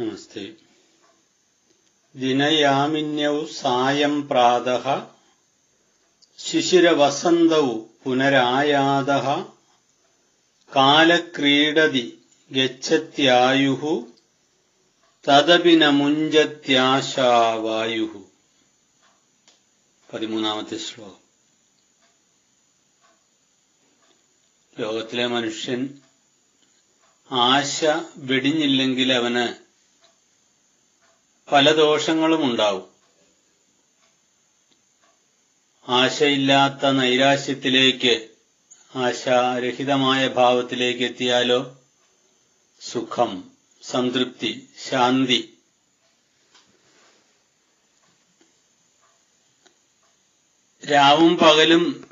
നമസ്തേ. ദിനയാമിന്യൗ സായം പ്രാത ശിശിരവസന്തൗ പുനരായാത കാലക്രീഡതി ഗച്ഛത്യായു തദപി ന മുഞ്ചത്യാശാവായുഃ പതിമൂന്നാമത്തെ ശ്ലോകം. ലോകത്തിലെ മനുഷ്യൻ ആശ വെടിഞ്ഞില്ലെങ്കിൽ അവന് പല ദോഷങ്ങളും ഉണ്ടാവും. ആശയില്ലാത്ത നൈരാശ്യത്തിലേക്ക് ആശാരഹിതമായ ഭാവത്തിലേക്ക് എത്തിയാലോ? സുഖം സംതൃപ്തി ശാന്തി. രാവും പകലും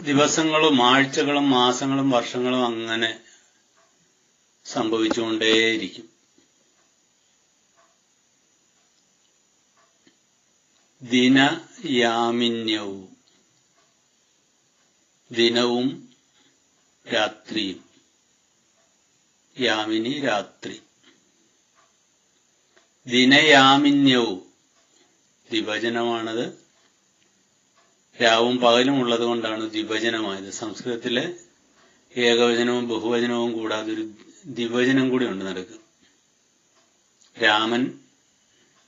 ദിവസങ്ങളും ആഴ്ചകളും മാസങ്ങളും വർഷങ്ങളും അങ്ങനെ സംഭവിച്ചുകൊണ്ടേയിരിക്കും. ദിനയാമിന്യവും ദിനവും രാത്രിയും. യാമിനി രാത്രി. ദിനയാമിന്യവും ദ്വിഭജനമാണത്. രാവും പകലും ഉള്ളത് കൊണ്ടാണ് ദ്വിഭജനമായത്. സംസ്കൃതത്തിലെ ഏകവചനവും ബഹുവചനവും കൂടാതെ ഒരു ദ്വിഭജനം കൂടി ഉണ്ട് നടക്കുക രാമൻ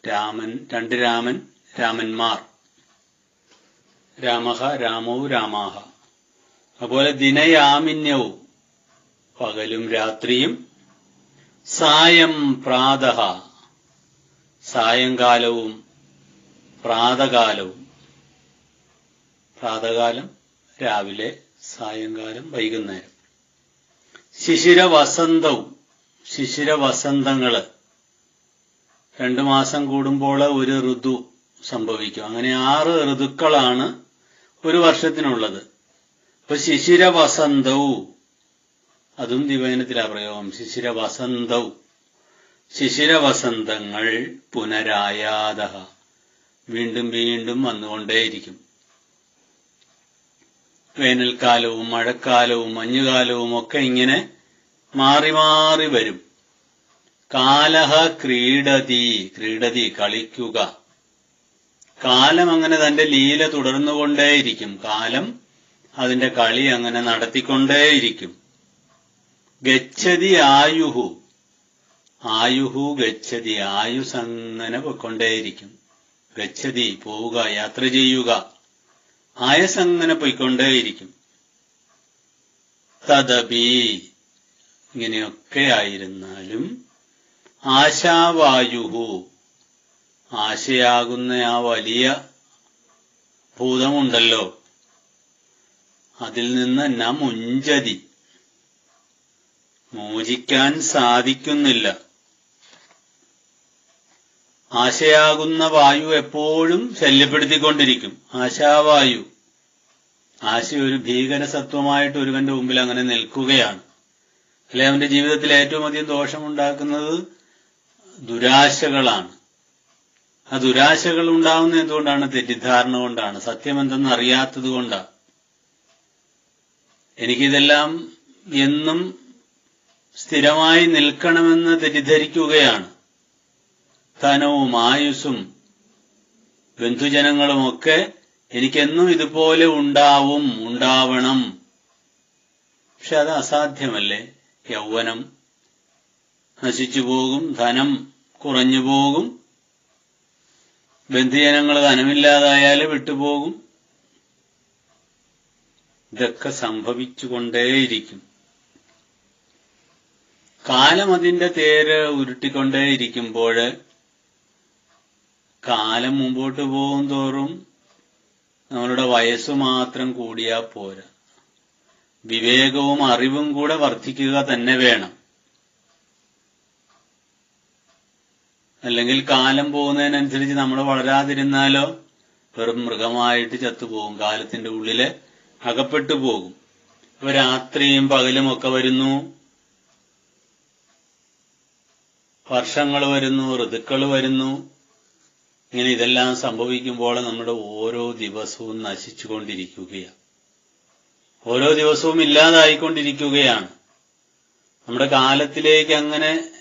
രാമൻ രണ്ട് രാമൻ രാമന്മാർ. രാമഹ രാമോ രാമാഹ. അതുപോലെ ദിനയാമിന്യവും പകലും രാത്രിയും. സായം പ്രാതഹ സായങ്കാലവും പ്രാതകാലവും. പ്രാതകാലം രാവിലെ സായങ്കാലം വൈകുന്നേരം. ശിശിര വസന്തവും ശിശിര വസന്തങ്ങൾ രണ്ടു മാസം കൂടുമ്പോൾ ഒരു ഋതു സംഭവിക്കും. അങ്ങനെ ആറ് ഋതുക്കളാണ് ഒരു വർഷത്തിനുള്ളത്. ഇപ്പൊ ശിശിര വസന്തവും അതും ദിവചനത്തിലാ പ്രയോഗം. ശിശിര വസന്തവും ശിശിര വസന്തങ്ങൾ പുനരായാത വീണ്ടും വീണ്ടും വന്നുകൊണ്ടേയിരിക്കും. വേനൽക്കാലവും മഴക്കാലവും മഞ്ഞുകാലവും ഒക്കെ ഇങ്ങനെ മാറി മാറി വരും. കാലഹ ക്രീഡതി. ക്രീഡതി കളിക്കുക. കാലം അങ്ങനെ തന്റെ ലീല തുടർന്നുകൊണ്ടേയിരിക്കും. കാലം അതിന്റെ കളി അങ്ങനെ നടത്തിക്കൊണ്ടേയിരിക്കും. ഗച്ഛതി ആയുഹു. ആയുഹു ഗച്ഛതി ആയുസ് അങ്ങനെ പൊയ്ക്കൊണ്ടേയിരിക്കും. ഗച്ഛതി പോവുക യാത്ര ചെയ്യുക. ആയസ് അങ്ങനെ പൊയ്ക്കൊണ്ടേയിരിക്കും. തദപി. ഇങ്ങനെയൊക്കെ ആയിരുന്നാലും ആശാവായുഹു. ആശയാകുന്ന ആ വലിയ ഭൂതമുണ്ടല്ലോ. അതിൽ നിന്ന് ന മുഞ്ചതി മോചിക്കാൻ സാധിക്കുന്നില്ല. ആശയാകുന്ന വായു എപ്പോഴും ശല്യപ്പെടുത്തിക്കൊണ്ടിരിക്കും. ആശാവായു. ആശ ഒരു ഭീകരസത്വമായിട്ട് ഒരുവന്റെ മുമ്പിൽ അങ്ങനെ നിൽക്കുകയാണ്. അല്ലെ? അവന്റെ ജീവിതത്തിൽ ഏറ്റവും അധികം ദോഷമുണ്ടാക്കുന്നത് ദുരാശകളാണ്. ആ ദുരാശകൾ ഉണ്ടാവുന്ന എന്തുകൊണ്ടാണ് തെറ്റിദ്ധാരണ കൊണ്ടാണ്. സത്യം എന്തെന്ന് അറിയാത്തത് കൊണ്ടാണ് എനിക്കിതെല്ലാം എന്നും സ്ഥിരമായി നിൽക്കണമെന്ന് തെറ്റിദ്ധരിക്കുകയാണ്. ധനവും ആയുസ്സും ബന്ധുജനങ്ങളുമൊക്കെ എനിക്കെന്നും ഇതുപോലെ ഉണ്ടാവും ഉണ്ടാവണം. പക്ഷെ അത് അസാധ്യമല്ലേ? യൗവനം നശിച്ചു പോകും ധനം കുറഞ്ഞു പോകും. ബന്ധുജനങ്ങൾ ധനമില്ലാതായാൽ വിട്ടുപോകും. ഇതൊക്കെ സംഭവിച്ചുകൊണ്ടേയിരിക്കും. കാലം അതിന്റെ തേര് ഉരുട്ടിക്കൊണ്ടേയിരിക്കുമ്പോൾ കാലം മുമ്പോട്ട് പോകും തോറും നമ്മളുടെ വയസ്സ് മാത്രം കൂടിയാ പോരാ. വിവേകവും അറിവും കൂടെ വർദ്ധിക്കുക തന്നെ വേണം. അല്ലെങ്കിൽ കാലം പോകുന്നതിനനുസരിച്ച് നമ്മൾ വളരാതിരുന്നാലോ വെറും മൃഗമായിട്ട് ചത്തുപോകും. കാലത്തിന്റെ ഉള്ളിൽ അകപ്പെട്ടു പോകും. അപ്പൊ രാത്രിയും പകലും ഒക്കെ വരുന്നു. വർഷങ്ങൾ വരുന്നു ഋതുക്കൾ വരുന്നു. ഇങ്ങനെ ഇതെല്ലാം സംഭവിക്കുമ്പോൾ നമ്മുടെ ഓരോ ദിവസവും നശിച്ചുകൊണ്ടിരിക്കുകയാണ്. ഓരോ ദിവസവും ഇല്ലാതായിക്കൊണ്ടിരിക്കുകയാണ്. നമ്മുടെ കാലത്തിലേക്ക് അങ്ങനെ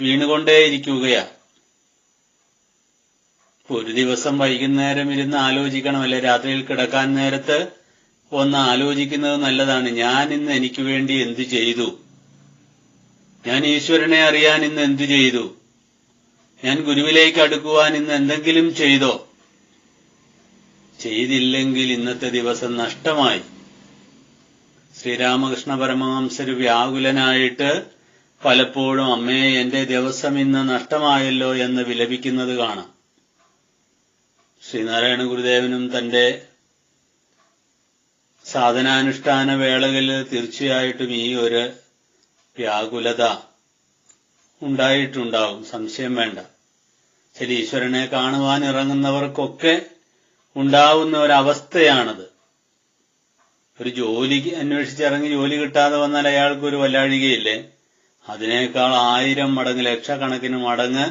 വീണുകൊണ്ടേയിരിക്കുകയാ ഒരു ദിവസം വൈകുന്നേരം ഇരുന്ന് ആലോചിക്കണം അല്ലെ? രാത്രിയിൽ കിടക്കാൻ നേരത്ത് ഒന്ന് ആലോചിക്കുന്നത് നല്ലതാണ്. ഞാൻ ഇന്ന് എനിക്ക് വേണ്ടി എന്തു ചെയ്തു? ഞാൻ ഈശ്വരനെ അറിയാൻ ഇന്ന് എന്തു ചെയ്തു? ഞാൻ ഗുരുവിലേക്ക് അടുക്കുവാൻ ഇന്ന് എന്തെങ്കിലും ചെയ്തോ? ചെയ്തില്ലെങ്കിൽ ഇന്നത്തെ ദിവസം നഷ്ടമായി. ശ്രീരാമകൃഷ്ണ പരമഹംസര് വ്യാകുലനായിട്ട് പലപ്പോഴും അമ്മേ എന്റെ ദിവസം ഇന്ന് നഷ്ടമായല്ലോ എന്ന് വിലപിക്കുന്നത് കാണാം. ശ്രീനാരായണ ഗുരുദേവനും തന്റെ സാധനാനുഷ്ഠാന വേളകളിൽ തീർച്ചയായിട്ടും ഈ ഒരു വ്യാകുലത ഉണ്ടായിട്ടുണ്ടാവും. സംശയം വേണ്ട. ശരി ഈശ്വരനെ കാണുവാൻ ഇറങ്ങുന്നവർക്കൊക്കെ ഉണ്ടാവുന്ന ഒരവസ്ഥയാണത്. ഒരു ജോലി അന്വേഷിച്ചിറങ്ങി ജോലി കിട്ടാതെ വന്നാൽ അയാൾക്ക് ഒരു വല്ലാഴികയില്ലേ? അതിനേക്കാൾ ആയിരം മടങ്ങ് ലക്ഷക്കണക്കിന് മടങ്ങ്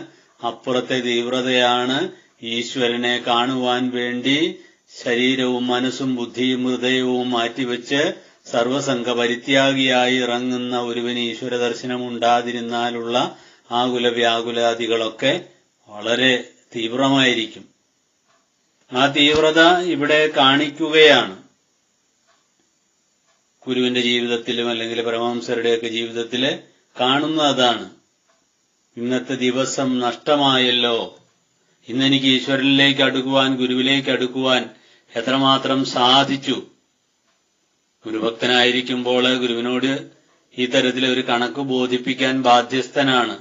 അപ്പുറത്തെ തീവ്രതയാണ് ഈശ്വരനെ കാണുവാൻ വേണ്ടി ശരീരവും മനസ്സും ബുദ്ധിയും ഹൃദയവും മാറ്റിവെച്ച് സർവസംഘ പരിത്യാഗിയായി ഇറങ്ങുന്ന ഒരുവന് ഈശ്വര ദർശനം ഉണ്ടാതിരുന്നാലുള്ള ആകുല വ്യാകുലാദികളൊക്കെ വളരെ തീവ്രമായിരിക്കും. ആ തീവ്രത ഇവിടെ കാണിക്കുകയാണ്. ഗുരുവിന്റെ ജീവിതത്തിലും അല്ലെങ്കിൽ പരമഹംസരുടെയൊക്കെ ജീവിതത്തിൽ കാണുന്ന അതാണ്. ഇന്നത്തെ ദിവസം നഷ്ടമായല്ലോ. ഇന്നെനിക്ക് ഈശ്വരനിലേക്ക് അടുക്കുവാൻ ഗുരുവിലേക്ക് അടുക്കുവാൻ എത്രമാത്രം സാധിച്ചു. ഗുരുഭക്തനായിരിക്കുമ്പോൾ ഗുരുവിനോട് ഈ തരത്തിൽ ഒരു കണക്ക് ബോധിപ്പിക്കാൻ ബാധ്യസ്ഥനാണ്.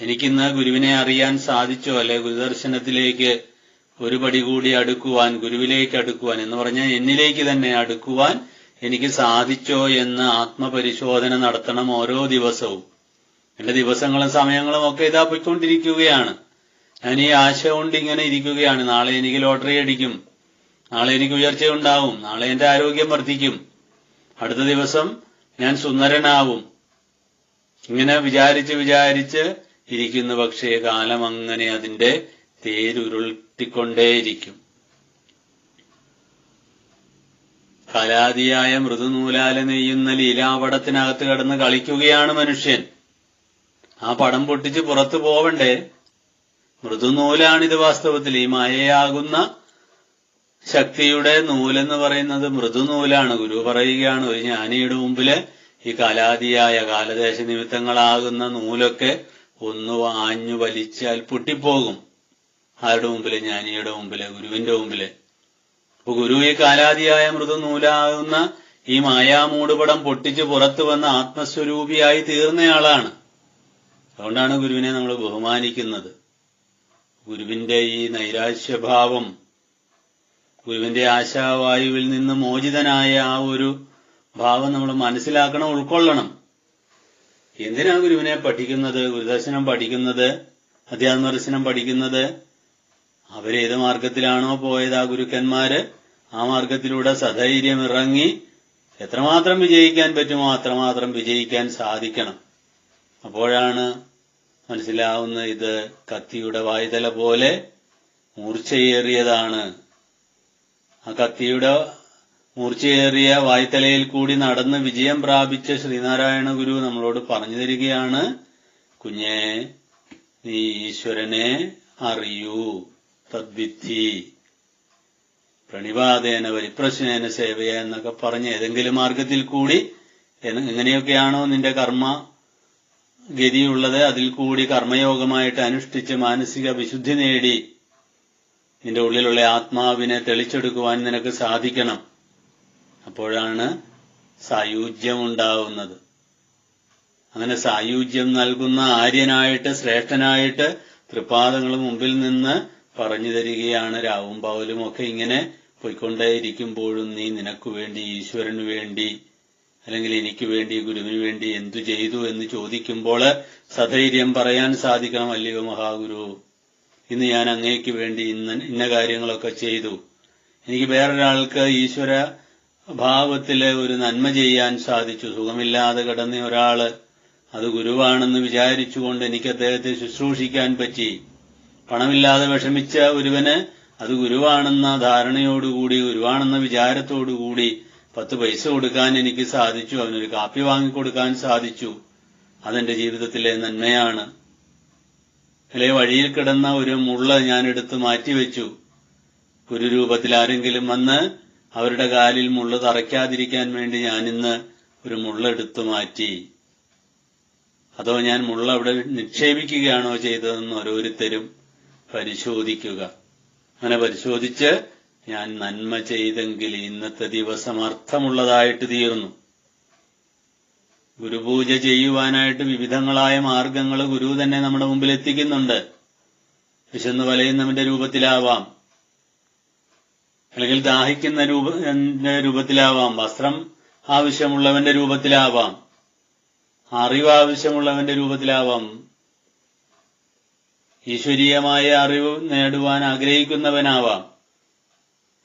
എനിക്കിന്ന് ഗുരുവിനെ അറിയാൻ സാധിച്ചോ? അല്ലെ ഗുരുദർശനത്തിലേക്ക് ഒരു പടി കൂടി അടുക്കുവാൻ ഗുരുവിലേക്ക് അടുക്കുവാൻ എന്ന് പറഞ്ഞാൽ എന്നിലേക്ക് തന്നെ അടുക്കുവാൻ എനിക്ക് സാധിച്ചോ എന്ന് ആത്മപരിശോധന നടത്തണം ഓരോ ദിവസവും. എന്റെ ദിവസങ്ങളും സമയങ്ങളും ഒക്കെ ഇതാ പോയിക്കൊണ്ടിരിക്കുകയാണ്. ഞാൻ ഈ ആശ കൊണ്ട് ഇങ്ങനെ ഇരിക്കുകയാണ്. നാളെ എനിക്ക് ലോട്ടറി അടിക്കും. നാളെ എനിക്ക് ഉയർച്ചയുണ്ടാവും നാളെ എന്റെ ആരോഗ്യം വർദ്ധിക്കും. അടുത്ത ദിവസം ഞാൻ സുന്ദരനാവും. ഇങ്ങനെ വിചാരിച്ച് വിചാരിച്ച് ഇരിക്കുന്ന. പക്ഷേ കാലം അങ്ങനെ അതിന്റെ തേരുരുട്ടിക്കൊണ്ടേയിരിക്കും കലാതിയായ മൃദുനൂലാല നെയ്യുന്ന ലീലാപടത്തിനകത്ത് കിടന്ന് കളിക്കുകയാണ് മനുഷ്യൻ. ആ പടം പൊട്ടിച്ച് പുറത്തു പോവണ്ടേ? മൃദുനൂലാണിത് വാസ്തവത്തിൽ. ഈ മായയാകുന്ന ശക്തിയുടെ നൂലെന്ന് പറയുന്നത് മൃദുനൂലാണ്. ഗുരു പറയുകയാണ് ഒരു ജ്ഞാനിയുടെ മുമ്പിൽ ഈ കലാതിയായ കാലദേശ നിമിത്തങ്ങളാകുന്ന നൂലൊക്കെ ഒന്ന് വാഞ്ഞു വലിച്ചാൽ പൊട്ടിപ്പോകും. ആരുടെ മുമ്പിൽ? ജ്ഞാനിയുടെ മുമ്പിൽ ഗുരുവിന്റെ മുമ്പിൽ. അപ്പൊ ഗുരു ഈ കാലാതിയായ മൃദുനൂലാകുന്ന ഈ മായാമൂടുപടം പൊട്ടിച്ച് പുറത്തു വന്ന ആത്മസ്വരൂപിയായി തീർന്നയാളാണ്. അതുകൊണ്ടാണ് ഗുരുവിനെ നമ്മൾ ബഹുമാനിക്കുന്നത്. ഗുരുവിന്റെ ഈ നൈരാശ്യഭാവം ഗുരുവിന്റെ ആശാവായുവിൽ നിന്ന് മോചിതനായ ആ ഒരു ഭാവം നമ്മൾ മനസ്സിലാക്കണം ഉൾക്കൊള്ളണം. എന്തിനാണ് ഗുരുവിനെ പഠിക്കുന്നത്? ഗുരുദർശനം പഠിക്കുന്നത് അധ്യാത്മദർശനം പഠിക്കുന്നത്? അവരേത് മാർഗത്തിലാണോ പോയത് ആ ഗുരുക്കന്മാര്? ആ മാർഗത്തിലൂടെ സധൈര്യം ഇറങ്ങി എത്രമാത്രം വിജയിക്കാൻ പറ്റുമോ അത്രമാത്രം വിജയിക്കാൻ സാധിക്കണം. അപ്പോഴാണ് മനസ്സിലാവുന്ന ഇത് കത്തിയുടെ വായുതല പോലെ മൂർച്ചയേറിയതാണ്. ആ കത്തിയുടെ മൂർച്ചയേറിയ വായ്ത്തലയിൽ കൂടി നടന്ന് വിജയം പ്രാപിച്ച ശ്രീനാരായണ ഗുരു നമ്മളോട് പറഞ്ഞു തരികയാണ് കുഞ്ഞേ നീ ഈശ്വരനെ അറിയൂ. തദ്വിദ്ധി. പ്രണിപാതേന പരിപ്രശ്നേന സേവയ എന്നൊക്കെ പറഞ്ഞ് ഏതെങ്കിലും മാർഗത്തിൽ കൂടി എങ്ങനെയൊക്കെയാണോ നിന്റെ കർമ്മ ഗതിയുള്ളത് അതിൽ കൂടി കർമ്മയോഗമായിട്ട് അനുഷ്ഠിച്ച് മാനസിക വിശുദ്ധി നേടി നിന്റെ ഉള്ളിലുള്ള ആത്മാവിനെ തെളിച്ചെടുക്കുവാൻ നിനക്ക് സാധിക്കണം. അപ്പോഴാണ് സായുജ്യം ഉണ്ടാവുന്നത് അങ്ങനെ സായുജ്യം നൽകുന്ന ആര്യനായിട്ട് ശ്രേഷ്ഠനായിട്ട് തൃപ്പാദങ്ങൾ മുമ്പിൽ നിന്ന് പറഞ്ഞു തരികയാണ് രാവും പൗലും ഒക്കെ ഇങ്ങനെ പോയിക്കൊണ്ടേയിരിക്കുമ്പോഴും നീ നിനക്ക് വേണ്ടി ഈശ്വരന് വേണ്ടി അല്ലെങ്കിൽ എനിക്ക് വേണ്ടി ഗുരുവിന് വേണ്ടി എന്തു ചെയ്തു എന്ന് ചോദിക്കുമ്പോൾ സധൈര്യം പറയാൻ സാധിക്കണം അല്ലയോ മഹാഗുരു. ഇന്ന് ഞാൻ അങ്ങേക്ക് വേണ്ടി ഇന്ന് ഇന്ന കാര്യങ്ങളൊക്കെ ചെയ്തു. എനിക്ക് വേറൊരാൾക്ക് ഈശ്വര ഭാവത്തിൽ ഒരു നന്മ ചെയ്യാൻ സാധിച്ചു. സുഖമില്ലാതെ കിടന്ന ഒരാൾ അത് ഗുരുവാണെന്ന് വിചാരിച്ചുകൊണ്ട് എനിക്ക് അദ്ദേഹത്തെ ശുശ്രൂഷിക്കാൻ പറ്റി. പണമില്ലാതെ വിഷമിച്ച ഒരുവന് അത് ഗുരുവാണെന്ന ധാരണയോടുകൂടി ഗുരുവാണെന്ന വിചാരത്തോടുകൂടി പത്ത് പൈസ കൊടുക്കാൻ എനിക്ക് സാധിച്ചു അവനൊരു കാപ്പി വാങ്ങിക്കൊടുക്കാൻ സാധിച്ചു. അതെന്റെ ജീവിതത്തിലെ നന്മയാണ്. അല്ലെ വഴിയിൽ കിടന്ന ഒരു മുള്ള ഞാൻ എടുത്ത് മാറ്റിവെച്ചു. ഗുരു രൂപത്തിൽ ആരെങ്കിലും വന്ന് അവരുടെ കാലിൽ മുള്ള തറയ്ക്കാതിരിക്കാൻ വേണ്ടി ഞാനിന്ന് ഒരു മുള്ള എടുത്തു മാറ്റി. അതോ ഞാൻ മുള്ള അവിടെ നിക്ഷേപിക്കുകയാണോ ചെയ്തതെന്ന് ഓരോരുത്തരും പരിശോധിക്കുക. അങ്ങനെ പരിശോധിച്ച് ഞാൻ നന്മ ചെയ്തെങ്കിൽ ഇന്നത്തെ ദിവസം അർത്ഥമുള്ളതായിട്ട് തീർന്നു. ഗുരുപൂജ ചെയ്യുവാനായിട്ട് വിവിധങ്ങളായ മാർഗങ്ങൾ ഗുരു തന്നെ നമ്മുടെ മുമ്പിൽ എത്തിക്കുന്നുണ്ട്. വിശന്ന് വലയുന്നവന്റെ രൂപത്തിലാവാം. അല്ലെങ്കിൽ ദാഹിക്കുന്ന രൂപ രൂപത്തിലാവാം. വസ്ത്രം ആവശ്യമുള്ളവന്റെ രൂപത്തിലാവാം. അറിവ് ആവശ്യമുള്ളവന്റെ രൂപത്തിലാവാം. ഈശ്വരീയമായ അറിവ് നേടുവാൻ ആഗ്രഹിക്കുന്നവനാവാം.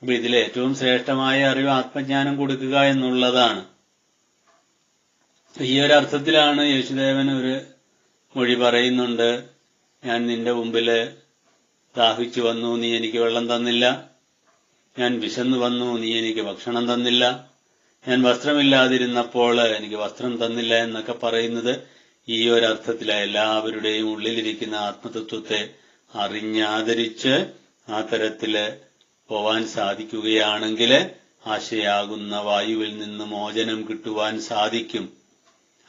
അപ്പൊ ഇതിൽ ഏറ്റവും ശ്രേഷ്ഠമായ അറിവ് ആത്മജ്ഞാനം കൊടുക്കുക എന്നുള്ളതാണ്. ഈ ഒരു അർത്ഥത്തിലാണ് യേശുദേവൻ ഒരു മൊഴി പറയുന്നുണ്ട് ഞാൻ നിന്റെ മുമ്പിൽ ദാഹിച്ചു വന്നു നീ എനിക്ക് വെള്ളം തന്നില്ല. ഞാൻ വിശന്നു വന്നു നീ എനിക്ക് ഭക്ഷണം തന്നില്ല. ഞാൻ വസ്ത്രമില്ലാതിരുന്നപ്പോൾ എനിക്ക് വസ്ത്രം തന്നില്ല എന്നൊക്കെ പറയുന്നത് ഈ ഒരർത്ഥത്തിൽ എല്ലാവരുടെയും ഉള്ളിലിരിക്കുന്ന ആത്മതത്വത്തെ അറിഞ്ഞാദരിച്ച് ആ തരത്തിൽ പോവാൻ സാധിക്കുകയാണെങ്കിൽ ആശയാകുന്ന വായുവിൽ നിന്ന് മോചനം കിട്ടുവാൻ സാധിക്കും.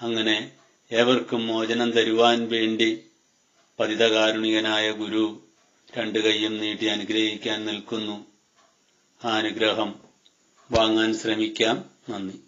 അങ്ങനെ ഏവർക്കും മോചനം തരുവാൻ വേണ്ടി പതിതകാരുണികനായ ഗുരു രണ്ടു കൈയും നീട്ടി അനുഗ്രഹിക്കാൻ നിൽക്കുന്നു. ആ അനുഗ്രഹം വാങ്ങാൻ ശ്രമിക്കാം. നന്ദി.